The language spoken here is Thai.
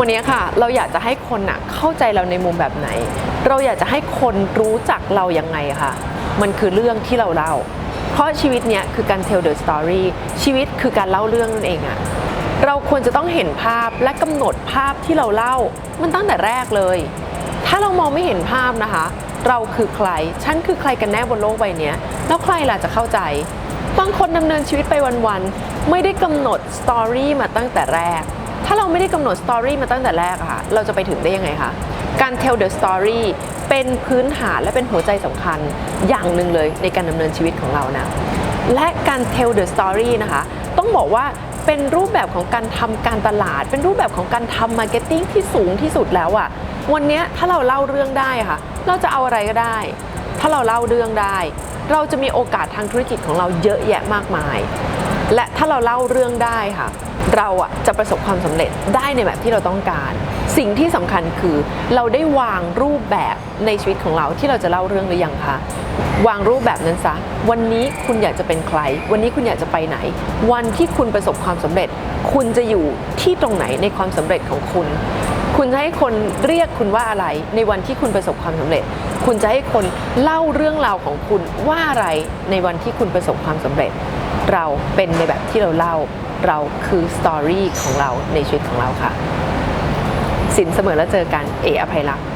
วันนี้ค่ะ เราอยากจะให้คนน่ะเข้าใจเราในมุมแบบไหน เราอยากจะให้คนรู้จักเรายังไงค่ะ มันคือเรื่องที่เราเล่า เพราะชีวิตเนี้ยคือการ tell the story ชีวิตคือการเล่าเรื่องนั่นเองอะเราควรจะต้องเห็นภาพและกำหนดภาพที่เราเล่า มันตั้งแต่แรกเลย ถ้าเรามองไม่เห็นภาพนะคะ เราคือใคร ฉันคือใครกันแน่บนโลกใบนี้แล้วใครล่ะจะเข้าใจบางคนดำเนินชีวิตไปวันๆไม่ได้กำหนดสตอรี่มาตั้งแต่แรก ถ้าเราไม่ได้กำหนดสตอรี่มาตั้งแต่แรกอะค่ะ เราจะไปถึงได้ยังไงคะ การ tell the story เป็นพื้นฐานและเป็นหัวใจสำคัญอย่างหนึ่งเลยในการดำเนินชีวิตของเรานะ และการ tell the story นะคะ ต้องบอกว่าเป็นรูปแบบของการทำการตลาด เป็นรูปแบบของการทำมาร์เก็ตติ้งที่สูงที่สุดแล้วอะวันนี้ถ้าเราเล่าเรื่องได้ค่ะ เราจะเอาอะไรก็ได้ ถ้าเราเล่าเรื่องได้ เราจะมีโอกาสทางธุรกิจของเราเยอะแยะมากมาย และถ้าเราเล่าเรื่องได้ค่ะ เราอะจะประสบความสำเร็จได้ในแบบที่เราต้องการ สิ่งที่สำคัญคือเราได้วางรูปแบบในชีวิตของเราที่เราจะเล่าเรื่องหรือยังคะวางรูปแบบนั้นซะ วันนี้คุณอยากจะเป็นใคร วันนี้คุณอยากจะไปไหน วันที่คุณประสบความสำเร็จ คุณจะอยู่ที่ตรงไหนในความสำเร็จของคุณ คุณจะให้คนเรียกคุณว่าอะไรในวันที่คุณประสบความสำเร็จ คุณจะให้คนเล่าเรื่องราวของคุณว่าอะไรในวันที่คุณประสบความสำเร็จ เราเป็นในแบบที่เราเล่าเราคือสตอรี่ของเราในชีวิตของเราค่ะ สินเสมอแล้วเจอกันเออภัยรักษ์